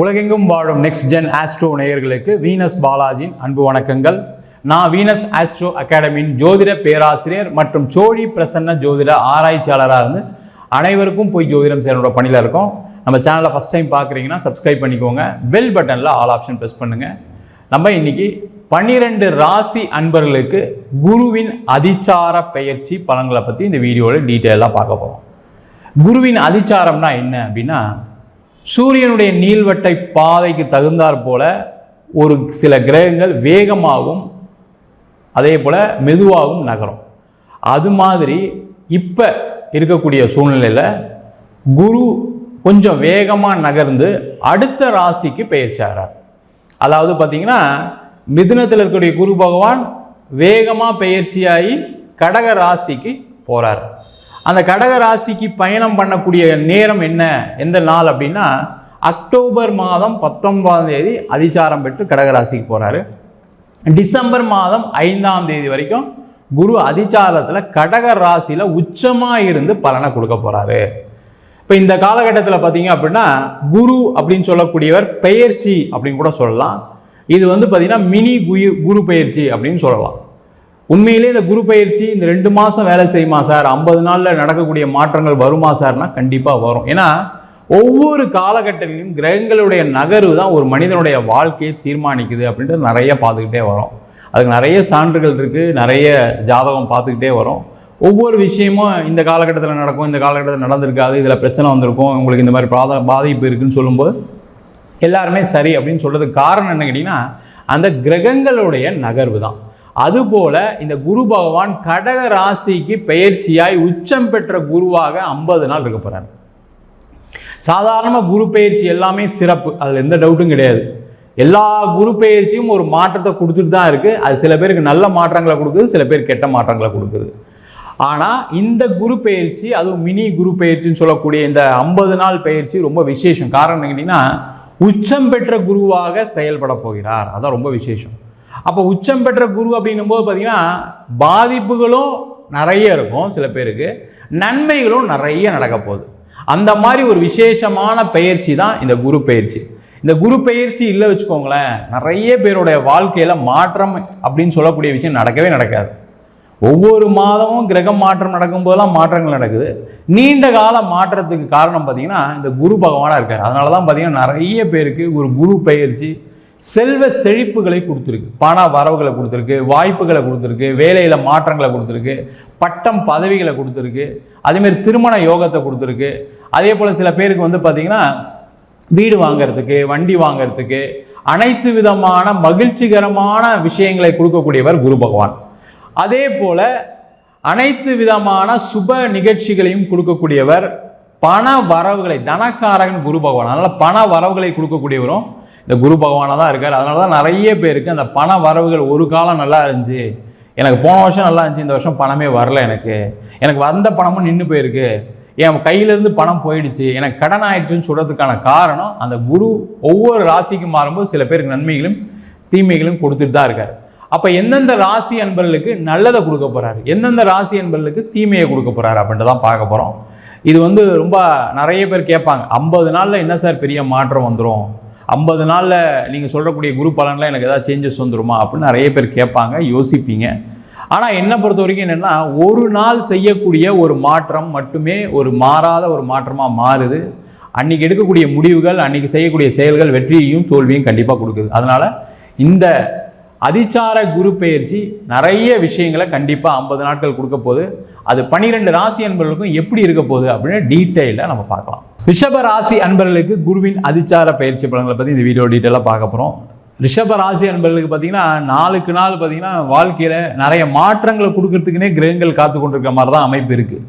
உலகெங்கும் வாழும் next gen astro நேயர்களுக்கு வீனஸ் பாலாஜியின் அன்பு வணக்கங்கள். நான் வீனஸ் ஆஸ்ட்ரோ அகாடமியின் ஜோதிட பேராசிரியர் மற்றும் சோழி பிரசன்ன ஜோதிட ஆராய்ச்சியாளராக இருந்து அனைவருக்கும் போய் ஜோதிடம் சேரனோட பணியில் இருக்கோம். நம்ம சேனலை ஃபஸ்ட் டைம் பார்க்குறீங்கன்னா சப்ஸ்கிரைப் பண்ணிக்கோங்க. பெல் பட்டனில் ஆல் ஆப்ஷன் ப்ரெஸ் பண்ணுங்கள் நம்ம இன்னைக்கு பன்னிரெண்டு ராசி அன்பர்களுக்கு குருவின் அதிச்சார பெயர்ச்சி பலன்களை பற்றி இந்த வீடியோவில் டீட்டெயிலாக பார்க்க போகிறோம் குருவின் அதிச்சாரம்னா என்ன அப்படின்னா சூரியனுடைய நீள்வட்டை பாதைக்கு தகுந்தாற் போல ஒரு சில கிரகங்கள் வேகமாகவும் அதே போல் மெதுவாகவும் நகரும். அது மாதிரி இப்போ இருக்கக்கூடிய சூழ்நிலையில் குரு கொஞ்சம் வேகமாக நகர்ந்து அடுத்த ராசிக்கு பெயர்ச்சாகிறார் அதாவது பார்த்திங்கன்னா மிதுனத்தில் இருக்கக்கூடிய குரு பகவான் வேகமாக பெயர்ச்சியாகி கடக ராசிக்கு போகிறார் அந்த கடக ராசிக்கு பயணம் பண்ணக்கூடிய நேரம் என்ன? எந்த நாள் அப்படின்னா அக்டோபர் மாதம் பத்தொன்பதாம் தேதி அதிச்சாரம் பெற்று கடகராசிக்கு போகிறாரு டிசம்பர் மாதம் ஐந்தாம் தேதி வரைக்கும் குரு அதிச்சாரத்தில் கடக ராசியில் உச்சமாக இருந்து பலனை கொடுக்க போகிறாரு இப்போ இந்த காலகட்டத்தில் பார்த்தீங்க அப்படின்னா குரு அப்படின்னு சொல்லக்கூடியவர் பெயர்ச்சி அப்படின்னு கூட சொல்லலாம். இது வந்து பார்த்திங்கன்னா மினி குயு குரு பெயர்ச்சி அப்படின்னு சொல்லலாம். உண்மையிலே இந்த குரு பயிற்சி இந்த ரெண்டு மாதம் வேலை செய்யுமா சார்? ஐம்பது நாளில் நடக்கக்கூடிய மாற்றங்கள் வருமா சார்னா கண்டிப்பாக வரும். ஏன்னா ஒவ்வொரு காலகட்டத்திலும் கிரகங்களுடைய நகர்வு தான் ஒரு மனிதனுடைய வாழ்க்கையை தீர்மானிக்குது அப்படின்ட்டு நிறைய பார்த்துக்கிட்டே வரும். அதுக்கு நிறைய சான்றுகள் இருக்குது நிறைய ஜாதகம் பார்த்துக்கிட்டே வரும். ஒவ்வொரு விஷயமும் இந்த காலகட்டத்தில் நடக்கும் இந்த காலகட்டத்தில் நடந்திருக்காது இதில் பிரச்சனை வந்திருக்கும் உங்களுக்கு இந்த மாதிரி பாத பாதிப்பு இருக்குன்னு சொல்லும்போது எல்லாருமே சரி அப்படின்னு சொல்கிறதுக்கு காரணம் என்ன கேட்டிங்கன்னா அந்த கிரகங்களுடைய நகர்வு தான். அதுபோல இந்த குரு பகவான் கடக ராசிக்கு பெயர்ச்சியாய் உச்சம் பெற்ற குருவாக ஐம்பது நாள் இருக்க போகிறார் சாதாரணமாக குரு பயிற்சி எல்லாமே சிறப்பு அதில் எந்த டவுட்டும் கிடையாது. எல்லா குரு பயிற்சியும் ஒரு மாற்றத்தை கொடுத்துட்டு தான் இருக்குது அது சில பேருக்கு நல்ல மாற்றங்களை கொடுக்குது சில பேர் கெட்ட மாற்றங்களை கொடுக்குது. ஆனால் இந்த குரு பயிற்சி அதுவும் மினி குரு பெயர்ச்சின்னு சொல்லக்கூடிய இந்த ஐம்பது நாள் பயிற்சி ரொம்ப விசேஷம். காரணம் கேட்டிங்கன்னா உச்சம் பெற்ற குருவாக செயல்பட போகிறார். அதான் ரொம்ப விசேஷம். அப்போ உச்சம் பெற்ற குரு அப்படின்னும் போது பார்த்தீங்கன்னா பாதிப்புகளும் நிறைய இருக்கும் சில பேருக்கு. நன்மைகளும் நிறைய நடக்க போகுது. அந்த மாதிரி ஒரு விசேஷமான பயிற்சி தான் இந்த குரு பயிற்சி. இந்த குரு பயிற்சி இல்லை வச்சுக்கோங்களேன் நிறைய பேருடைய வாழ்க்கையில் மாற்றம் அப்படின்னு சொல்லக்கூடிய விஷயம் நடக்கவே நடக்காது. ஒவ்வொரு மாதமும் கிரகம் மாற்றம் நடக்கும்போதெல்லாம் மாற்றங்கள் நடக்குது. நீண்ட கால மாற்றத்துக்கு காரணம் பார்த்தீங்கன்னா இந்த குரு பகவானாக இருக்கார். அதனால தான் பார்த்தீங்கன்னா நிறைய பேருக்கு ஒரு குரு பயிற்சி செல்வ செழிப்புகளை கொடுத்துருக்கு. பண வரவுகளை கொடுத்துருக்கு வாய்ப்புகளை கொடுத்துருக்கு வேலையில் மாற்றங்களை கொடுத்துருக்கு பட்டம் பதவிகளை கொடுத்துருக்கு அதேமாரி திருமண யோகத்தை கொடுத்துருக்கு. அதே போல் சில பேருக்கு வந்து பார்த்திங்கன்னா வீடு வாங்கிறதுக்கு வண்டி வாங்கிறதுக்கு அனைத்து விதமான மகிழ்ச்சிகரமான விஷயங்களை கொடுக்கக்கூடியவர் குரு பகவான். அதே போல் அனைத்து விதமான சுப நிகழ்ச்சிகளையும் கொடுக்கக்கூடியவர் பண வரவுகளை தனக்காரகன் குரு பகவான். அதனால் பண வரவுகளை கொடுக்கக்கூடியவரும் இந்த குரு பகவானாக தான் இருக்கார். அதனால தான் நிறைய பேருக்கு அந்த பண வரவுகள் ஒரு காலம் நல்லா இருந்துச்சு. எனக்கு போன வருஷம் நல்லா இருந்துச்சு. இந்த வருஷம் பணமே வரல எனக்கு. எனக்கு வந்த பணமும் நின்று போயிருக்கு. என் கையிலேருந்து பணம் போயிடுச்சு. எனக்கு கடன் ஆயிடுச்சுன்னு சொல்கிறதுக்கான காரணம் அந்த குரு ஒவ்வொரு ராசிக்கு மாறும்போது சில பேருக்கு நன்மைகளும் தீமைகளும் கொடுத்துட்டு தான் இருக்கார். அப்போ எந்தெந்த ராசி அன்பர்களுக்கு நல்லதை கொடுக்க போகிறாரு எந்தெந்த ராசி அன்பர்களுக்கு தீமையை கொடுக்க போகிறாரு அப்படின்ட்டு தான் பார்க்க போகிறோம் இது வந்து ரொம்ப நிறைய பேர் கேட்பாங்க. ஐம்பது நாளில் என்ன சார் பெரிய மாற்றம் வந்துடும் ஐம்பது நாளில் நீங்கள் சொல்லக்கூடிய குரு பலனில் எனக்கு ஏதாவது சேஞ்சஸ் வந்துருமா அப்படின்னு நிறைய பேர் கேட்பாங்க யோசிப்பீங்க. ஆனால் என்னை பொறுத்த வரைக்கும் என்னென்னா ஒரு நாள் செய்யக்கூடிய ஒரு மாற்றம் மட்டுமே ஒரு மாறாத ஒரு மாற்றமாக மாறுது. அன்றைக்கி எடுக்கக்கூடிய முடிவுகள் அன்றைக்கி செய்யக்கூடிய செயல்கள் வெற்றியையும் தோல்வியும் கண்டிப்பாக கொடுக்குது. அதனால் இந்த அதிச்சார குரு பெயர்ச்சி நிறைய விஷயங்களை கண்டிப்பாக ஐம்பது நாட்கள் கொடுக்க போகுது. அது பன்னிரெண்டு ராசி அன்பர்களுக்கும் எப்படி இருக்க போகுது அப்படின்னு டீட்டெயிலாக நம்ம பார்க்கலாம். ரிஷப ராசி அன்பர்களுக்கு குருவின் அதிச்சார பயிற்சி பலன்களை பற்றி இந்த வீடியோ டீட்டெயிலாக பார்க்க போகிறோம் ரிஷப ராசி அன்பர்களுக்கு பார்த்தீங்கன்னா நாளுக்கு நாள் பார்த்தீங்கன்னா வாழ்க்கையில் நிறைய மாற்றங்களை கொடுக்கறதுக்குனே கிரகங்கள் காத்து கொண்டிருக்க மாதிரி தான் அமைப்பு இருக்குது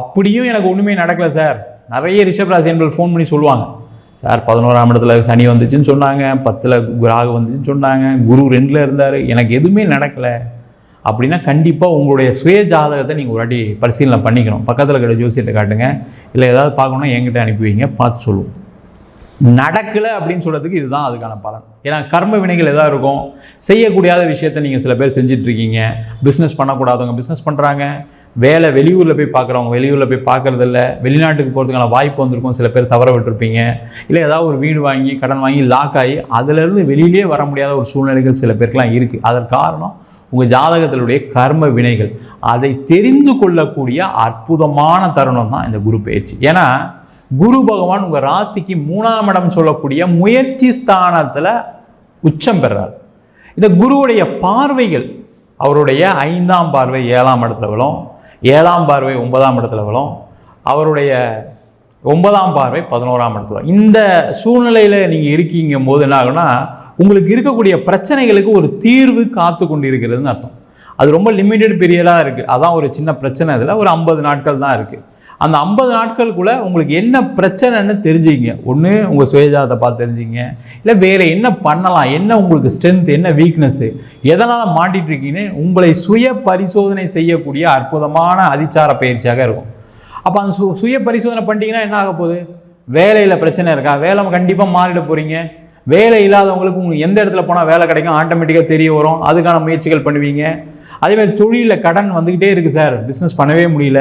அப்படியும் எனக்கு ஒன்றுமே நடக்கலை சார். நிறைய ரிஷப ராசி அன்பர்கள் ஃபோன் பண்ணி சொல்லுவாங்க. சார் பதினோராம் இடத்துல சனி வந்துச்சுன்னு சொன்னாங்க பத்தில் ராகு வந்துச்சுன்னு சொன்னாங்க குரு ரெண்டில் இருந்தார் எனக்கு எதுவுமே நடக்கலை அப்படின்னா கண்டிப்பாக உங்களுடைய சுய ஜாதகத்தை நீங்கள் ஒரு வாட்டி பரிசீலனை பண்ணிக்கணும். பக்கத்தில் இருக்கிற ஜோசியத்தை காட்டுங்க. இல்லை ஏதாவது பார்க்கணுன்னா என்கிட்ட அனுப்பி வைங்க பார்த்து சொல்லுவோம். நடக்கலை அப்படின்னு சொல்கிறதுக்கு இதுதான் அதுக்கான பலன். ஏன்னா கர்ம வினைகள் எதாவது இருக்கும். செய்யக்கூடாத விஷயத்தை நீங்கள் சில பேர் செஞ்சிட்ருக்கீங்க பிஸ்னஸ் பண்ணக்கூடாதவங்க பிஸ்னஸ் பண்ணுறாங்க வேலை வெளியூரில் போய் பார்க்குறவங்க வெளியூரில் போய் பார்க்குறதில்ல வெளிநாட்டுக்கு போகிறதுக்கான வாய்ப்பு வந்திருக்கும் சில பேர் தவற விட்டுருப்பீங்க. இல்லை ஏதாவது ஒரு வீடு வாங்கி கடன் வாங்கி லாக் ஆகி அதிலிருந்து வெளியிலே வர முடியாத ஒரு சூழ்நிலைகள் சில பேருக்கெலாம் இருக்குது அதன் காரணம் உங்கள் ஜாதகத்தினுடைய கர்ம வினைகள். அதை தெரிந்து கொள்ளக்கூடிய அற்புதமான தருணம் தான் இந்த குரு பயிற்சி. ஏன்னா குரு பகவான் உங்கள் ராசிக்கு மூணாம் இடம் சொல்லக்கூடிய முயற்சி ஸ்தானத்தில் உச்சம் பெறார். இந்த குருவுடைய பார்வைகள் அவருடைய ஐந்தாம் பார்வை ஏழாம் இடத்துல விழும். ஏழாம் பார்வை ஒன்பதாம் இடத்துல விழும். அவருடைய ஒன்பதாம் பார்வை பதினோராம் இடத்துல இந்த சூழ்நிலையில் நீங்கள் இருக்கீங்கும் போது என்ன ஆகுனா உங்களுக்கு இருக்கக்கூடிய பிரச்சனைகளுக்கு ஒரு தீர்வு காத்து கொண்டு இருக்கிறதுன்னு அர்த்தம். அது ரொம்ப லிமிட்டெட் பீரியடாக இருக்குது அதான் ஒரு சின்ன பிரச்சனை. இதில் ஒரு ஐம்பது நாட்கள் தான் இருக்குது அந்த ஐம்பது நாட்களுக்குள்ளே உங்களுக்கு என்ன பிரச்சனைன்னு தெரிஞ்சுங்க ஒன்று உங்கள் சுயஜாதத்தை பார்த்து தெரிஞ்சுங்க இல்லை வேறு என்ன பண்ணலாம்? என்ன உங்களுக்கு ஸ்ட்ரென்த் என்ன வீக்னஸ்ஸு எதனால் மாட்டிகிட்ருக்கீங்கன்னு உங்களை சுய பரிசோதனை செய்யக்கூடிய அற்புதமான அதிச்சார பயிற்சியாக இருக்கும். அப்போ அந்த சு சுய பரிசோதனை பண்ணிட்டீங்கன்னா என்ன ஆக போகுது? வேலையில் பிரச்சனை இருக்கா? வேலை கண்டிப்பாக மாறிட போகிறீங்க வேலை இல்லாதவங்களுக்கு உங்களுக்கு எந்த இடத்துல போனால் வேலை கிடைக்கும்? ஆட்டோமேட்டிக்காக தெரிய வரும். அதுக்கான முயற்சிகள் பண்ணுவீங்க. அதேமாதிரி தொழிலில் கடன் வந்துக்கிட்டே இருக்குது சார் பிஸ்னஸ் பண்ணவே முடியல.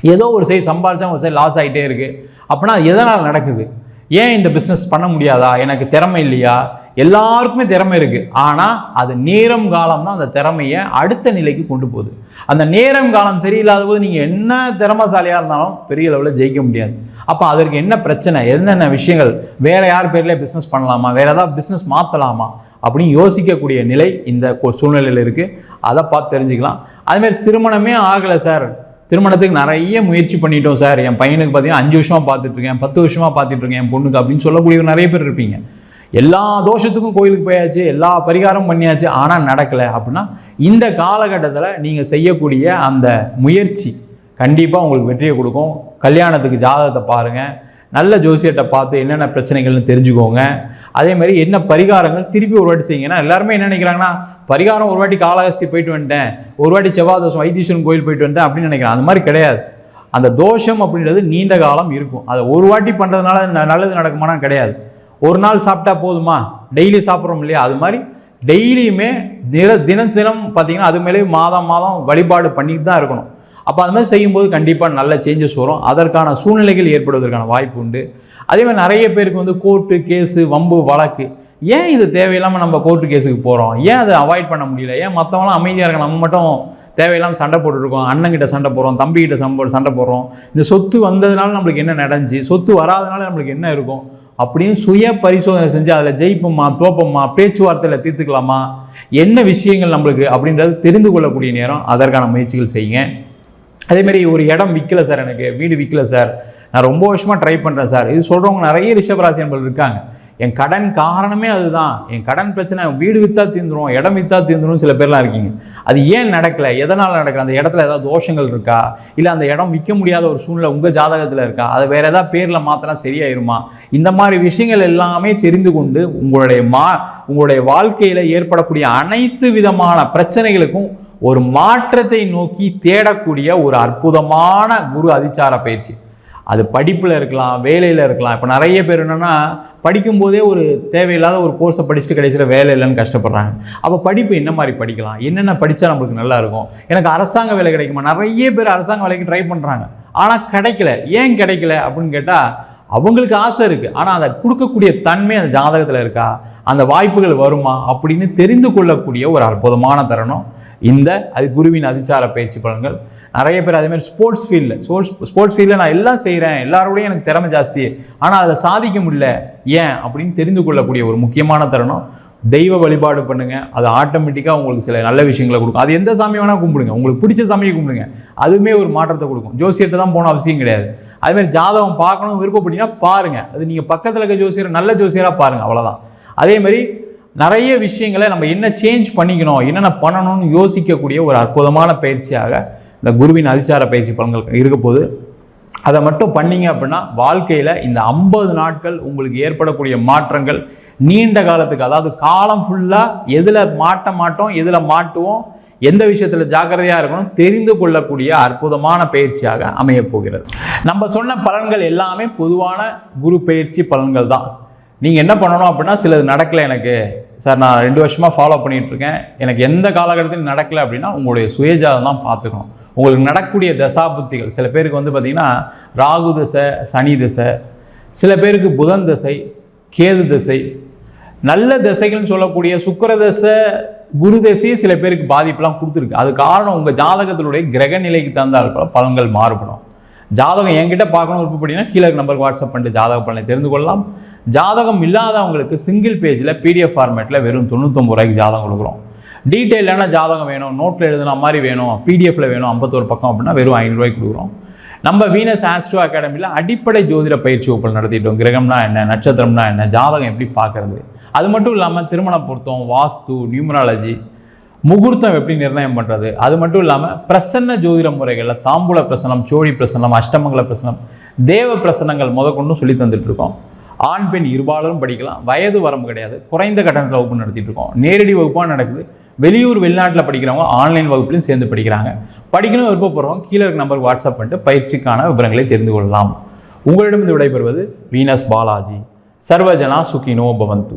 ஏதோ ஒரு சைடு சம்பாதிச்சா ஒரு சைடு லாஸ் ஆகிட்டே இருக்குது அப்படின்னா அது எதனால் நடக்குது? ஏன் இந்த பிஸ்னஸ் பண்ண முடியாதா? எனக்கு திறமை இல்லையா? எல்லாருக்குமே திறமை இருக்குது ஆனால் அது நேரம் காலம் தான் அந்த திறமையை அடுத்த நிலைக்கு கொண்டு போகுது. அந்த நேரம் காலம் சரியில்லாத போது நீங்கள் என்ன திறமைசாலியாக இருந்தாலும் பெரிய லெவலில் ஜெயிக்க முடியாது. அப்போ அதற்கு என்ன பிரச்சனை? என்னென்ன விஷயங்கள்? வேறு யார் பேர்லேயே பிஸ்னஸ் பண்ணலாமா? வேறு ஏதாவது பிஸ்னஸ் மாற்றலாமா அப்படின்னு யோசிக்கக்கூடிய நிலை இந்த கொ- சூழ்நிலையில் இருக்குது அதை பார்த்து தெரிஞ்சுக்கலாம். அதுமாரி திருமணமே ஆகலை சார் திருமணத்துக்கு நிறைய முயற்சி பண்ணிட்டோம் சார். என் பையனுக்கு பார்த்தீங்கன்னா அஞ்சு வருஷமா பார்த்துட்ருக்கேன் பத்து வருஷமா பார்த்துட்ருக்கேன் என் பொண்ணுக்கு அப்படின்னு சொல்லக்கூடியவர் நிறைய பேர் இருப்பீங்க. எல்லா தோஷத்துக்கும் கோயிலுக்கு போயாச்சு எல்லா பரிகாரமும் பண்ணியாச்சு ஆனால் நடக்கலை அப்படின்னா இந்த காலகட்டத்தில் நீங்கள் செய்யக்கூடிய அந்த முயற்சி கண்டிப்பாக உங்களுக்கு வெற்றியை கொடுக்கும். கல்யாணத்துக்கு ஜாதகத்தை பாருங்கள் நல்ல ஜோசியத்தை பார்த்து என்னென்ன பிரச்சனைகள்னு தெரிஞ்சுக்கோங்க. அதே மாதிரி என்ன பரிகாரங்கள் திருப்பி ஒரு வாட்டி செய்யுங்க. ஏன்னா எல்லாருமே என்ன நினைக்கிறாங்கன்னா பரிகாரம் ஒரு வாட்டி காலகஸ்தி போயிட்டு வந்துட்டேன் ஒரு வாட்டி செவ்வாய் தோஷம் வைத்தீஸ்வரன் கோயில் போயிட்டு வந்துட்டேன் அப்படின்னு நினைக்கிறேன் அந்த மாதிரி கிடையாது. அந்த தோஷம் அப்படின்றது நீண்ட காலம் இருக்கும். அதை ஒரு வாட்டி பண்ணுறதுனால ந- நல்லது நடக்குமானா கிடையாது. ஒரு நாள் சாப்பிட்டா போதுமா? டெய்லி சாப்பிட்றோம் இல்லையா? அது மாதிரி டெய்லியுமே தின தினம் தினம் பார்த்தீங்கன்னா அது மேலே மாதம் மாதம் வழிபாடு பண்ணிட்டு தான் இருக்கணும். அப்போ அது மாதிரி செய்யும்போது கண்டிப்பாக நல்ல சேஞ்சஸ் வரும். அதற்கான சூழ்நிலைகள் ஏற்படுவதற்கான வாய்ப்பு உண்டு. அதே மாதிரி நிறைய பேருக்கு வந்து கோர்ட்டு கேஸு வம்பு வழக்கு. ஏன் இது தேவையில்லாமல் நம்ம கோர்ட்டு கேஸுக்கு போகிறோம் ஏன் அதை அவாய்ட் பண்ண முடியல? ஏன் மற்றவங்களாம் அமைதியாக இருக்க நம்ம மட்டும் தேவையில்லாமல் சண்டை போட்டுருக்கோம் அண்ணங்கிட்ட சண்டை போடுறோம் தம்பிக்கிட்ட சம்போ சண்டை போடுறோம். இந்த சொத்து வந்ததுனால நம்மளுக்கு என்ன நடந்துச்சு? சொத்து வராதனால நம்மளுக்கு என்ன இருக்கும்? அப்படின்னு சுய பரிசோதனை செஞ்சு அதில் ஜெயிப்போமா தோப்போமா பேச்சுவார்த்தையில் தீர்த்துக்கலாமா? என்ன விஷயங்கள் நம்மளுக்கு? அப்படின்றது தெரிந்து கொள்ளக்கூடிய நேரம். அதற்கான முயற்சிகள் செய்யுங்க. அதேமாதிரி ஒரு இடம் விற்கல சார் எனக்கு வீடு விற்கல சார். நான் ரொம்ப வருஷமாக ட்ரை பண்ணுறேன் சார். இது சொல்கிறவங்க நிறைய ரிஷபராசி என்பது இருக்காங்க. என் கடன் காரணமே அதுதான். என் கடன் பிரச்சனை வீடு விற்றா தீர்ந்துரும் இடம் விற்றா தீர்ந்துரும் சில பேர்லாம் இருக்கீங்க. அது ஏன் நடக்கலை? எதனால் நடக்கல? அந்த இடத்துல ஏதாவது தோஷங்கள் இருக்கா? இல்லை அந்த இடம் விற்க முடியாத ஒரு சூழ்நிலை உங்கள் ஜாதகத்தில் இருக்கா? அது வேறு ஏதாவது பேரில் மாற்றினா சரியாயிருமா? இந்த மாதிரி விஷயங்கள் எல்லாமே தெரிந்து கொண்டு உங்களுடைய மா உங்களுடைய வாழ்க்கையில் ஏற்படக்கூடிய அனைத்து விதமான பிரச்சனைகளுக்கும் ஒரு மாற்றத்தை நோக்கி தேடக்கூடிய ஒரு அற்புதமான குரு அதிச்சார பயிற்சி. அது படிப்பில் இருக்கலாம் வேலையில் இருக்கலாம். இப்போ நிறைய பேர் என்னென்னா படிக்கும்போதே ஒரு தேவையில்லாத ஒரு கோர்ஸை படிச்சுட்டு கடைசியில் வேலை இல்லைன்னு கஷ்டப்படுறாங்க. அப்போ படிப்பு என்ன மாதிரி படிக்கலாம்? என்னென்ன படித்தா நம்மளுக்கு நல்லாயிருக்கும் எனக்கு அரசாங்க வேலை கிடைக்குமா? நிறைய பேர் அரசாங்க வேலைக்கு ட்ரை பண்ணுறாங்க ஆனால் கிடைக்கல. ஏன் கிடைக்கல? அப்படின்னு கேட்டால் அவங்களுக்கு ஆசை இருக்குது ஆனால் அதை கொடுக்கக்கூடிய தன்மை அந்த ஜாதகத்தில் இருக்கா? அந்த வாய்ப்புகள் வருமா? அப்படின்னு தெரிந்து கொள்ளக்கூடிய ஒரு அற்புதமான தருணம். இந்த அது குருவின் அதிசார பயிற்சி பலன்கள். நிறைய பேர் அதே மாதிரி ஸ்போர்ட்ஸ் ஃபீல்டில் ஸ்போர்ட்ஸ் ஸ்போர்ட்ஸ் ஃபீல்டில் நான் எல்லாம் செய்கிறேன் எல்லாரோடையும் எனக்கு திறமை ஜாஸ்தி. ஆனால் அதில் சாதிக்க முடியல. ஏன்? அப்படின்னு தெரிந்து கொள்ளக்கூடிய ஒரு முக்கியமான தருணம். தெய்வ வழிபாடு பண்ணுங்கள் அது ஆட்டோமேட்டிக்காக உங்களுக்கு சில நல்ல விஷயங்களை கொடுக்கும். அது எந்த சாமி வேணால் கும்பிடுங்க. உங்களுக்கு பிடிச்ச சாமியை கும்பிடுங்க. அதுவுமே ஒரு மாற்றத்தை கொடுக்கும். ஜோசியர்கிட்ட தான் போன அவசியம் கிடையாது. அதுமாதிரி ஜாதகம் பார்க்கணும் விருப்பப்பட்டீங்கன்னா பாருங்கள் அது நீங்கள் பக்கத்தில் இருக்க ஜோசியர் நல்ல ஜோசியராக பாருங்கள் அவ்வளோதான் அதே மாதிரி நிறைய விஷயங்களை நம்ம என்ன சேஞ்ச் பண்ணிக்கணும் என்னென்ன பண்ணணும்னு யோசிக்கக்கூடிய ஒரு அற்புதமான பயிற்சியாக இந்த குருவின் அதிச்சார பயிற்சி பலன்கள் இருக்க போது அதை மட்டும் பண்ணீங்க அப்படின்னா வாழ்க்கையில் இந்த ஐம்பது நாட்கள் உங்களுக்கு ஏற்படக்கூடிய மாற்றங்கள் நீண்ட காலத்துக்கு அதாவது காலம் ஃபுல்லாக எதில் மாட்ட மாட்டோம் எதில் மாட்டுவோம் எந்த விஷயத்தில் ஜாக்கிரதையாக இருக்கணும் தெரிந்து கொள்ளக்கூடிய அற்புதமான பயிற்சியாக அமைய போகிறது. நம்ம சொன்ன பலன்கள் எல்லாமே பொதுவான குரு பயிற்சி பலன்கள் தான். நீங்கள் என்ன பண்ணணும் அப்படின்னா சிலது நடக்கலை எனக்கு. சார் நான் ரெண்டு வருஷமாக ஃபாலோ பண்ணிகிட்ருக்கேன் எனக்கு எந்த காலகட்டத்திலும் நடக்கலை அப்படின்னா உங்களுடைய சுயஜாதம் தான் பார்த்துக்கணும். உங்களுக்கு நடக்கக்கூடிய தசாபுத்திகள். சில பேருக்கு வந்து பார்த்திங்கன்னா ராகு தசை சனி தசை சில பேருக்கு புதன் தசை கேது தசை. நல்ல திசைகள்னு சொல்லக்கூடிய சுக்கிர தசை குரு தசையே சில பேருக்கு பாதிப்பெல்லாம் கொடுத்துருக்கு. அது காரணம் உங்கள் ஜாதகத்தினுடைய கிரக நிலைக்கு தகுந்தால் பலன்கள் மாறுபடும். ஜாதகம் என்கிட்ட பார்க்கணும் விருப்பப்படினா கீழே நம்பருக்கு வாட்ஸ்அப் பண்ணிட்டு ஜாதக பலனை தெரிந்து கொள்ளலாம். ஜாதகம் இல்லாதவங்களுக்கு சிங்கிள் பேஜில் பிடிஎஃப் ஃபார்மேட்டில் வெறும் தொண்ணூத்தொம்பது ரூபாய்க்கு ஜாதகம் கொடுக்குறோம். டீட்டெயிலான ஜாதகம் வேணும் நோட்டில் எழுதுன மாதிரி வேணும் பிடிஎஃப்பில் வேணும் ஐம்பத்தோரு பக்கம் அப்படின்னா வெறும் ஐநூறுரூவாய்க்கு கொடுக்குறோம். நம்ம வீனஸ் ஆஸ்ட்ரோ அகாடமியில் அடிப்படை ஜோதிட பயிற்சி வகுப்பில் நடத்திட்டோம். கிரகம்னா என்ன நட்சத்திரம்னா என்ன ஜாதகம் எப்படி பார்க்கறது? அது மட்டும் இல்லாமல் திருமண பொருத்தம் வாஸ்து நியூமராலஜி முகூர்த்தம் எப்படி நிர்ணயம் பண்ணுறது அது மட்டும் இல்லாமல் பிரசன்ன ஜோதிட முறைகளில் தாம்பூல பிரசனம் சோழி பிரசனம் அஷ்டமங்கல பிரசனம் தேவ பிரசனங்கள் முதற்கொண்டும் சொல்லி தந்துட்டுருக்கோம் ஆண் பெண் இருபாலரும் படிக்கலாம். வயது வரம்பு கிடையாது. குறைந்த கட்டணத்தில் வகுப்பு நடத்திட்டு இருக்கோம். நேரடி வகுப்பாக நடக்குது. வெளியூர் வெளிநாட்டில் படிக்கிறவங்க ஆன்லைன் வகுப்புலையும் சேர்ந்து படிக்கிறாங்க. படிக்கணும் விருப்பப்படுறவங்க கீழே இருக்க நம்பருக்கு வாட்ஸ்அப் பண்ணிட்டு பயிற்சிக்கான விவரங்களை தெரிந்து கொள்ளலாம். உங்களிடம் விடைபெறுவது வீனஸ் பாலாஜி. சர்வஜனா சுகினோ பவந்து.